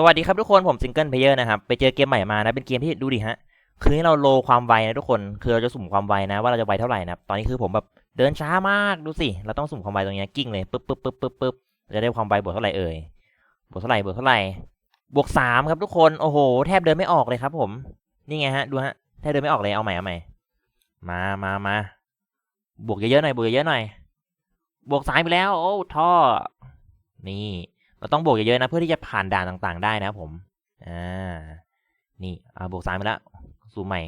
สวัสดีครับทุกคนผมซิงเกิลเพลเยอร์นะครับ ไปเจอเกมใหม่มานะ เป็นเกมที่ดูดิฮะ คือให้เราโลความไวนะทุกคน คือเราจะสุ่มความไวนะ ว่าเราจะไวเท่าไหร่นะตอนนี้คือผมแบบเดินช้ามากดูสิ เราต้องสุ่มความไวตรงนี้กิ้งเลยปึ๊บปึ๊บปึ๊บปึ๊บปึ๊บจะได้ความไวบวกเท่าไหร่เอ่ยบวกเท่าไหร่บวกเท่าไหร่บวกสามครับทุกคนโอ้โหแทบเดินไม่ออกเลยครับ ผมนี่ไงฮะดูฮะแทบเดินไม่ออกเลยเอาใหม่เอาใหม่มามามาบวกเยอะๆหน่อยบวกเยอะๆหน่อยบวกสามไปแล้ว โอ้ท่อนี่ เราต้องบวกเยอะๆนะเพื่อที่จะผ่านด่านต่างๆ ได้นะครับผม อ่า นี่อ่าบวกสามไปแล้วซูมใหม่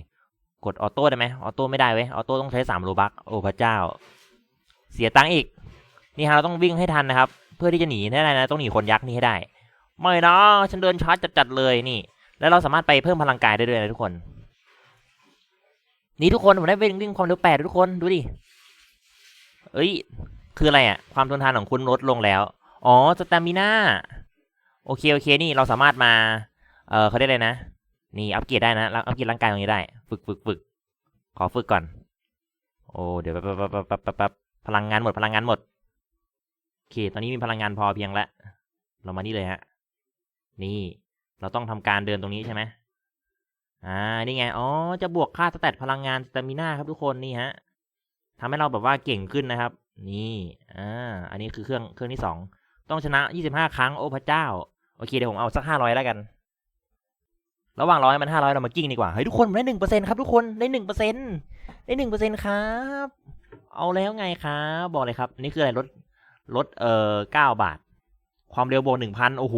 กดออโต้ได้ไหมออโต้ไม่ได้เว้ย ออโต้ต้องใช้สามโลบักโอ้พระเจ้า เสียตังค์อีก นี่ฮะเราต้องวิ่งให้ทันนะครับ เพื่อที่จะหนีได้นะ ต้องหนีคนยักษ์นี่ให้ได้ ไม่นะ ฉันเดินช้าจัดๆเลยนี่ แล้วเราสามารถไปเพิ่มพลังกายได้ด้วยนะทุกคน นี่ทุกคนผมได้วิ่งวิ่งความเร็วแปดทุกคนดูดิ เอ้ย คืออะไรอะ ความทนทานของคุณลดลงแล้ว อ๋อสตามิน่าโอเคโอเคนี่เราสามารถมา เออเขาได้เลยนะ นี่อัปเกรดได้นะอัปเกรดร่างกายตรงนี้ได้ ฝึกฝึกฝึกขอฝึกก่อน โอ้เดี๋ยวแป๊บแป๊บแป๊บแป๊บแป๊บแป๊บพลังงานหมดพลังงานหมดโอเค ตอนนี้มีพลังงานพอเพียงแล้วเรามานี่เลยฮะ นี่เราต้องทำการเดินตรงนี้ใช่ไหมอ่า นี่ไง อ๋อ จะบวกค่าสแตทพลังงานสตมิน่าครับทุกคนนี่ฮะทำให้เราแบบว่าเก่งขึ้นนะครับ นี่ อ่า อันนี้คือเครื่องเครื่องที่สอง ต้องชนะ 25 ครั้งโอ้พระเจ้า โอเคเดี๋ยวผมเอาสัก 500 แล้วกัน ระหว่างร้อยมัน500 เรามากิ้งดีกว่า เฮ้ยทุกคนได้1%ครับทุกคนได้1%ได้1%ครับ เอาแล้วไงครับบอกเลยครับ นี่คืออะไรลดลดเอ่อ9บาท ความเร็วบวก1,000โอ้โห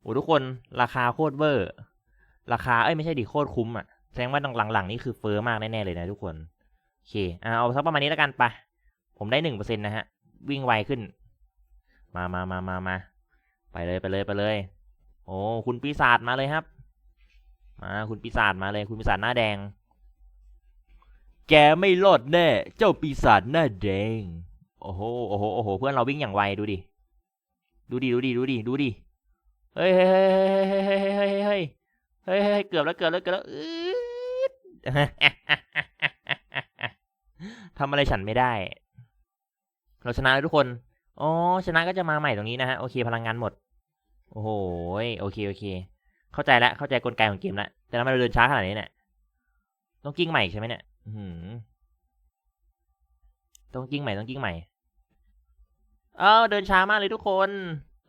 โอ้ทุกคนราคาโคตรเวอร์ ราคาเอ้ยไม่ใช่ดิโคตรคุ้มอะแสดงว่าหลังๆนี่คือเฟอร์มากแน่ๆเลยนะทุกคนโอเคเอาสักประมาณนี้แล้วกันไปผมได้1%นะฮะ วิ่งไวขึ้น มามามามามาไปเลยไปเลยไปเลย โอ้คุณปีศาจมาเลยครับ มาคุณปีศาจมาเลย คุณปีศาจหน้าแดง แกไม่รอดแน่ เจ้าปีศาจหน้าแดง โอ้โหโอ้โหโอ้โหเพื่อนเราวิ่งอย่างไวดูดิ ดูดิดูดิดูดิดูดิ เฮ้ยเฮ้ยเฮ้ยเฮ้ยเฮ้ยเฮ้ยเฮ้ยเฮ้ยเกือบแล้วเกือบแล้วเกือบแล้วทำอะไรฉันไม่ได้ เราชนะแล้วทุกคน อ๋อชนะก็จะมาใหม่ตรงนี้นะฮะ โอเคพลังงานหมด โอ้โหโอเคโอเค เข้าใจแล้วเข้าใจกลไกของเกมแล้วแต่ทำไมเราเดินช้าขนาดนี้เนี่ยต้องกิ้งใหม่ใช่ไหมเนี่ยอือหือต้องกิ้งใหม่ต้องกิ้งใหม่เอ้าเดินช้ามากเลยทุกคน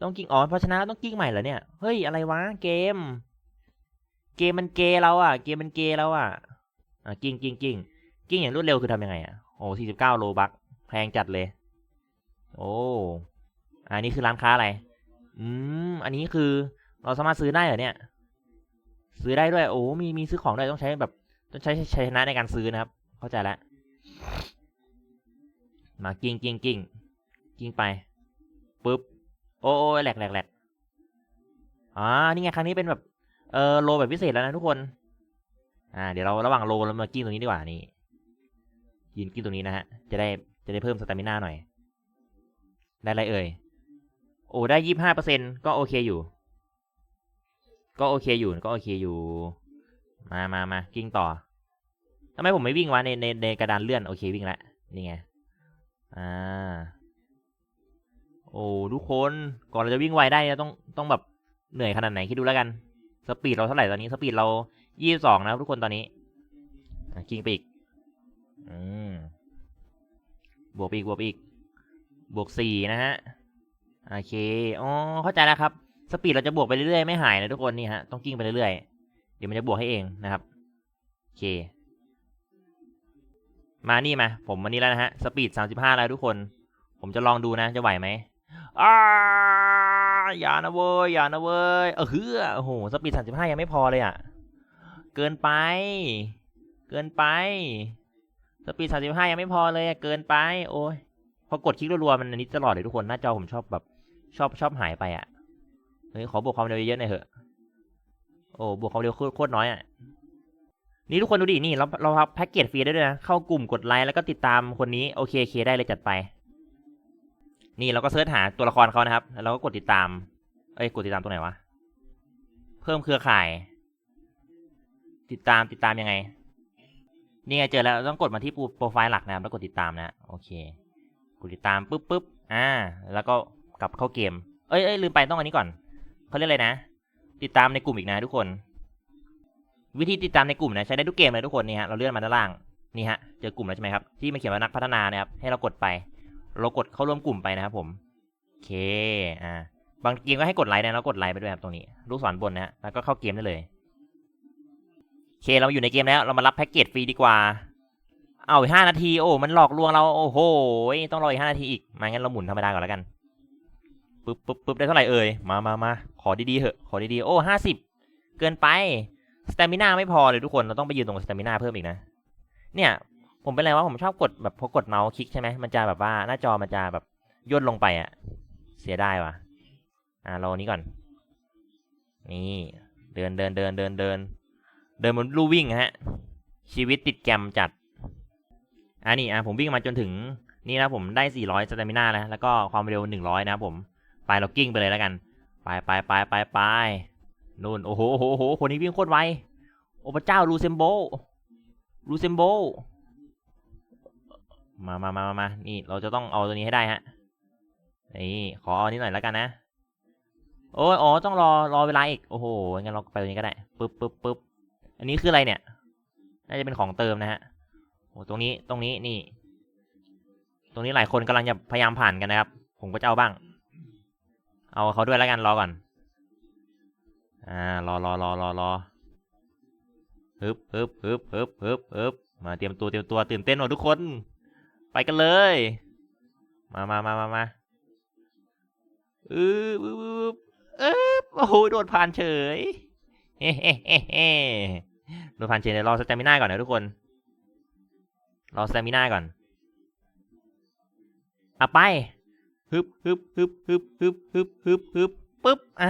ต้องกิ้งอ๋อเพราะชนะต้องกิ้งใหม่เหรอเนี่ยเฮ้ยอะไรวะเกม เกมมันเกเราอะ เกมมันเกเราอะอะกิ้งกิ้งกิ้งกิ้งอย่างรวดเร็วคือทำยังไงอะโอ้สี่สิบเก้าโลบักแพงจัดเลย โอ้อันนี้คือร้านค้าอะไร อืม อันนี้คือเราสามารถซื้อได้เหรอเนี่ย ซื้อได้ด้วย โอ้ มีมีซื้อของด้วยต้องใช้แบบ ต้องใช้ชัยชนะในการซื้อนะครับ เข้าใจแล้วมากิ้งกิ้งกิ้งกิ้งไปปึ๊บ โอ้โอ้แหลกแหลกแหลกอ่า นี่ไงครั้งนี้เป็นแบบ เออโลแบบพิเศษแล้วนะทุกคน อ่า เดี๋ยวเราระหว่างโลเรามากิ้งตรงนี้ดีกว่านี่ยืนกิ้งตรงนี้นะฮะ จะได้จะได้เพิ่มสตามิน่าหน่อย ได้ไรเอ่ย โอ้ได้ยี่ห้าเปอร์เซ็นก็โอเคอยู่ ก็โอเคอยู่ก็โอเคอยู่ มามามากิ้งต่อทำไมผมไม่วิ่งวะในในในกระดานเลื่อนโอเควิ่งแล้วนี่ไง อ่า โอ้ทุกคนก่อนเราจะวิ่งไวได้ต้องต้องแบบเหนื่อยขนาดไหนคิดดูแล้วกันสปีดเราเท่าไหร่ตอนนี้สปีดเรายี่สิบสองนะครับทุกคนตอนนี้กิ้งไปอีกอืมบวกปอีกบวกอีก บวกสี่นะฮะ โอเค อ๋อ เข้าใจแล้วครับ สปีดเราจะบวกไปเรื่อยๆ ไม่หายนะทุกคนนี่ฮะ ต้องกิ้งไปเรื่อยๆ เดี๋ยวมันจะบวกให้เองนะครับ โอเค มานี่มา ผมวันนี้แล้วนะฮะ สปีดสามสิบห้าแล้วทุกคน ผมจะลองดูนะ จะไหวไหมอ้าอย่านะเว้ย อย่านะเว้ย เออเฮือโอ้โห สปีดสามสิบห้ายังไม่พอเลยอะ เกินไป เกินไป สปีดสามสิบห้ายังไม่พอเลยอะ เกินไป โอ้ย พอกดคลิกรัวๆมันอันนี้ตลอดเลยทุกคนหน้าจอผมชอบแบบ ชอบชอบหายไปอะเฮ้ยขอบวกความเร็วเยอะๆหน่อยเถอะ โอ้บวกความเร็วโคตรน้อยอะนี่ทุกคนดูดินี่เราเราพับแพ็กเกจฟรีได้ด้วยนะเข้ากลุ่มกดไลค์แล้วก็ติดตามคนนี้โอเคโอเคได้เลยจัดไป นี่เราก็เสิร์ชหาตัวละครเขานะครับแล้วเราก็กดติดตาม เอ้ยกดติดตามตรงไหนวะเพิ่มเครือข่าย ติดตามติดตามยังไง นี่ไงเจอแล้วต้องกดมาที่โปรไฟล์หลักนะครับแล้วกดติดตามนะโอเค ดติดตามปุ๊บปุ๊บอ่า แล้วก็กลับเข้าเกม เอ้ยเอ้ยลืมไปต้องอันนี้ก่อนเขเขาเรียกอะไรนะ ติดตามในกลุ่มอีกนะทุกคน วิธีติดตามในกลุ่มนะใช้ได้ทุกเกมเลยทุกคนนี่ฮะเราเลื่อนมาด้านล่างนี่ฮะเจอกลุ่มแล้วใช่ไหมครับที่มันเขียนว่านักพัฒนานะครับให้เรากดไป เรากดเข้าร่วมกลุ่มไปนะครับผมโอเคอ่าบางเกมก็ให้กดไลค์นะเรากดไลค์ไปด้วยครับตรงนี้ลูกศรบนนะฮะแล้วก็เข้าเกมได้เลยโอเคเราอยู่ในเกมแล้วเรามารับแพ็กเกจฟรีดีกว่า เอาอีกห้านาที โอ้ มันหลอกลวงเรา โอ้โห ต้องรออีกห้านาทีอีก มางั้นเราหมุนธรรมดาก่อนแล้วกัน ปึ๊บปึ๊บปึ๊บได้เท่าไหร่เอ่ย มามามาขอดีๆเหอะ ขอดีๆ โอ้ห้าสิบ เกินไป สเตมิน่าไม่พอเลยทุกคน เราต้องไปยืนตรงสเตมิน่าเพิ่มอีกนะ เนี่ย ผมเป็นไรวะ ผมชอบกดแบบพอกดเมาส์คลิกใช่ไหม มันจะแบบว่าหน้าจอมันจะแบบย่นลงไปอะเสียไดายว่ะ อ่ารอันนี้ก่อน นี่ เดินเดินเดินเดินเดิน เดินบนลู่วิ่งฮะ ชีวิตติดแกมจัด อ่านี่อะผมวิ่งมาจนถึงนี่นะผมได้ 400สเตมิน่าแล้วแล้วก็ความเร็ว 100 นะครับผมไปเรากิ้งไปเลยแล้วกัน ไปไปไปไปไปนู่นโอ้โหโอ้โหโอ้โหคนนี้วิ่งโคตรไวโอ้พระเจ้าลูเซมโบลูเซมโบมามามามามานี่เราจะต้องเอาตัวนี้ให้ได้ฮะนี่ขอเอานี้หน่อยแล้วกันนะโอ้ยอ๋อต้องรอรอเวลาอีกโอ้โหงั้นเราไปตัวนี้ก็ได้ปึ๊บปึ๊บปึ๊บอันนี้คืออะไรเนี่ย น่าจะเป็นของเติมนะฮะ โอ้ตรงนี้ตรงนี้นี่ ตรงนี้หลายคนกำลังจะพยายามผ่านกันนะครับ ผมก็จะเอาบ้าง เอาเขาด้วยแล้วกันรอก่อน อ่ารอรอรอรอรอฮึบฮึบฮึบฮึบฮึบฮึบมาเตรียมตัวเตรียมตัวตื่นเต้นหมดทุกคน ไปกันเลย มามามามามาเออปึ๊บปึ๊บเออโอ้โหโดดผ่านเฉยเฮ้เฮ้เฮ้เฮ้โดดผ่านเฉยเดี๋ยวรอสเตมิน่าก่อนนะทุกคน รอสเตมิน่าก่อนอะไปฮึบฮึบฮึบฮึบฮึบฮึบฮึบฮึบปึ๊บอ่า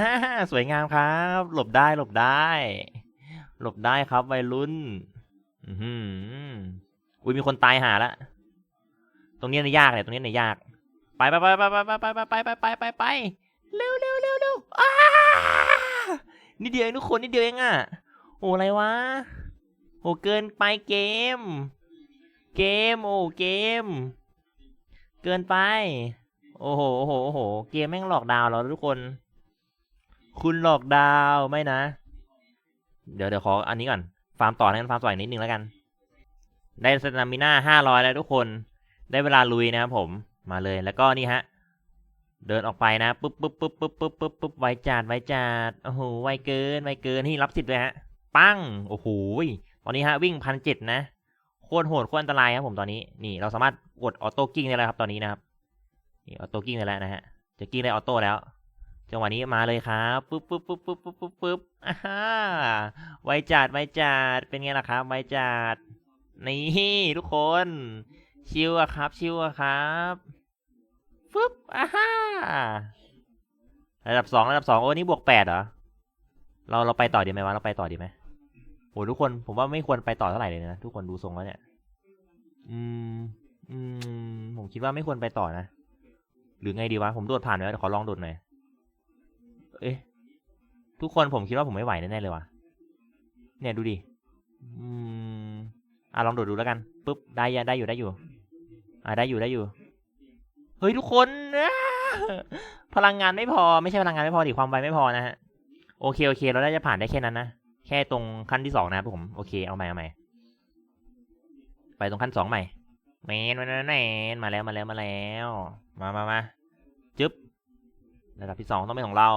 สวยงามครับ หลบได้หลบได้ หลบได้ครับวัยรุ่น อือหืออุ้ยมีคนตายหาละตรงนี้เนี่ยากเลยตรงนี้เนี่ยากไปไปไปไปไปไปไปไปไปไปไปไปเร็วเร็วเร็วเร็วอ้านิดเดียวเองทุกคนนิดเดียวเองอะโอ้อะไรวะโอ้เกินไปเกม เกมโอ้เกม เกินไป โอ้โหโอ้โหโอ้โหเกมแม่งหลอกดาวเราทุกคน คุณหลอกดาวไม่นะ เดี๋ยวเดี๋ยวขออันนี้ก่อน ฟาร์มต่อนฟาร์มต่ออีกนิดนึงแล้วกัน ได้สตามิน่าห้าร้อยแล้วทุกคน ได้เวลาลุยนะครับผมมาเลยแล้วก็นี่ฮะ เดินออกไปนะปุ๊บปุ๊บปุ๊บปุ๊บปุ๊บปุ๊บปุ๊บไวจัดไวจัดโอ้โหไวเกินไวเกินนี่รับสิทธิ์เลยฮะ ปั้งโอ้โหตอนนี้ฮะวิ่งพันเจ็ดนะ โคตรโหดโคตรอันตรายครับผมตอนนี้นี่เราสามารถกดออโต้กิ้งได้แล้วครับตอนนี้นะครับนี่ออโต้กิ้งได้แล้วนะฮะจะกิ้งได้ออโต้แล้วจังหวะนี้มาเลยครับปุ๊บปุ๊บปุ๊บปุ๊บปุ๊บปุ๊บปุ๊บอ่าฮ่าไวจัดไวจัดเป็นไงล่ะครับไวจัดนี่ทุกคน ชิวอะครับ ชิวอะครับฟึบอ่าฮ่าระดับสองระดับสองโอ้นี่บวกแปดเหรอเราเราไปต่อดีไหมวะเราไปต่อดีไหม โอ้ทุกคนผมว่าไม่ควรไปต่อเท่าไหร่เลยนะทุกคนดูทรงแล้วเนี่ย อืม อืม ผมคิดว่าไม่ควรไปต่อนะ หรือไงดีวะ ผมโดดผ่านไปแล้วขอลองโดดหน่อย เอ๊ะ ทุกคนผมคิดว่าผมไม่ไหวแน่ๆเลยว่ะเนี่ยดูดิ อืม อะลองโดดดูแล้วกันปุ๊บ ได้ยะได้อยู่ได้อยู่ อะได้อยู่ได้อยู่ เฮ้ยทุกคนพลังงานไม่พอ ไม่ใช่พลังงานไม่พอดิความไวไม่พอนะฮะ โอเคโอเค เราได้จะผ่านได้แค่นั้นนะ แค่ตรงขั้นที่สองนะครับผม โอเค เอาใหม่เอาใหม่ไปตรงขั้นสองใหม่แมนแมนแมนมาแล้วมาแล้วมาแล้ว มามามาจึ๊บระดับที่สองต้องเป็นของเรา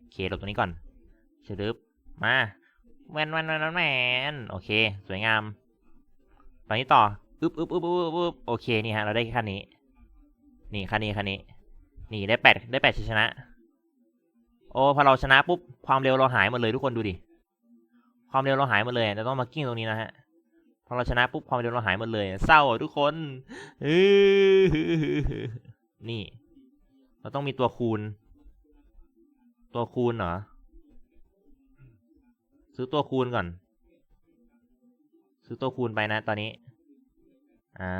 โอเคลงตรงนี้ก่อนเชิบมาแวนแวนแวนแวนโอเค สวยงามไปนี้ต่ออึบอึบอึบอึบอึบโอเคนี่ฮะเราได้แค่ขั้นนี้ นี่ขั้นนี้ขั้นนี้ นี่ได้แปดได้แปดชัยชนะ โอ้พอเราชนะปุ๊บความเร็วเราหายหมดเลยทุกคนดูดิความเร็วเราหายหมดเลยเราต้องมากิ้งตรงนี้นะฮะพอเราชนะปุ๊บความเร็วเราหายหมดเลย เศร้าทุกคนนี่ เราต้องมีตัวคูณ ตัวคูณเหรอซื้อตัวคูณก่อน ซื้อตัวคูณไปนะตอนนี้ อ่า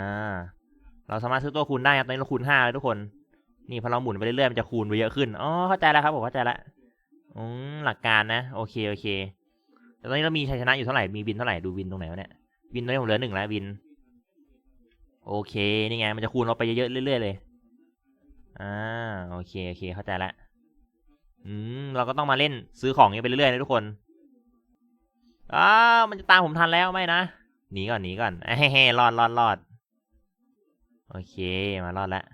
เราสามารถซื้อตัวคูณได้ครับตอนนี้เราคูณห้าเลยทุกคน นี่พอเราหมุนไปเรื่อยๆมันจะคูณไปเยอะขึ้น อ๋อ เข้าใจแล้วครับผมเข้าใจแล้วอืมหลักการนะ โอเคโอเค แต่ตอนนี้เรามีชัยชนะอยู่เท่าไหร่ มีบินเท่าไหร่ ดูบินตรงไหนวะเนี่ยบินตอนนี้ผมเหลือหนึ่งแล้วบิน โอเค นี่ไง มันจะคูณเราไปเยอะๆเรื่อยๆเลย อ่า โอเคโอเค เข้าใจละ อืม เราก็ต้องมาเล่นซื้อของอย่างนี้ไปเรื่อยๆนะทุกคนอ้ามันจะตามผมทันแล้วไหมนะ หนีก่อนหนีก่อนเฮ้ๆรอดรอดรอด โอเค มารอดแล้ว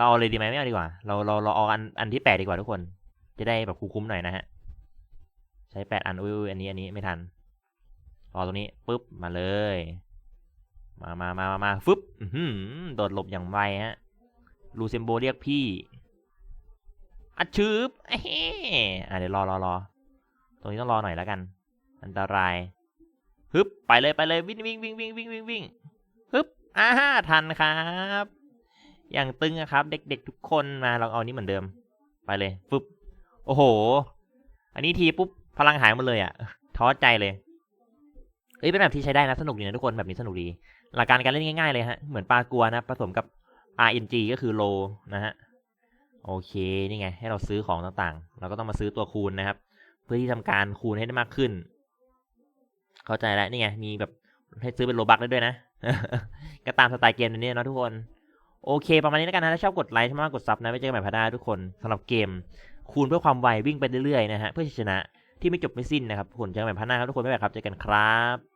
เราเอาเลยดีไหมไม่เอาดีกว่า เราเราเราเอาอันอันที่แปดดีกว่าทุกคน จะได้แบบคุ้มๆหน่อยนะฮะ ใช้แปดอันอุ้ยอันนี้อันนี้ไม่ทันรอตรงนี้ปุ๊บมาเลย มามามามามาฟึบโดดหลบอย่างไวฮะ ลูเซมโบเรียกพี่ อัดชืบเฮ้อะเดี๋ยวรอรอรอตรงนี้ต้องรอหน่อยแล้วกัน อันตรายฮึบไปเลยไปเลยวิ่งวิ่งวิ่งวิ่งวิ่งวิ่งวิ่งฮึบอ่าทันครับ อย่างตึงอะครับ เด็กๆทุกคนมาเราเอานี้เหมือนเดิม ไปเลยฟึบโอ้โห อันนี้ทีปุ๊บพลังหายหมดเลยอะท้อใจเลยเอ้ยเป็นแบบที่ใช้ได้นะสนุกดีนะทุกคนแบบนี้สนุกดี หลักการการเล่นง่ายๆเลยฮะเหมือนปลากัวนะผสมกับ RNG ก็คือโลนะฮะโอเคนี่ไง ให้เราซื้อของต่างๆ เราก็ต้องมาซื้อตัวคูณนะครับ เพื่อที่ทำการคูณให้ได้มากขึ้น เข้าใจแล้วนี่ไงมีแบบให้ซื้อเป็นโลบักได้ด้วยนะ ก็ตามสไตล์เกมนี้เนาะทุกคน โอเค ประมาณนี้แล้วกันนะถ้าชอบกดไลค์ถ้ามากกดซับนะไว้เจอกันใหม่พัดหน้าทุกคนสำหรับเกม คูณเพื่อความไววิ่งไปเรื่อยๆนะฮะเพื่อชนะที่ไม่จบไม่สิ้นนะครับทุกคนเจอกันใหม่พัดหน้าครับทุกคนไม่แบบครับเจอกันครับ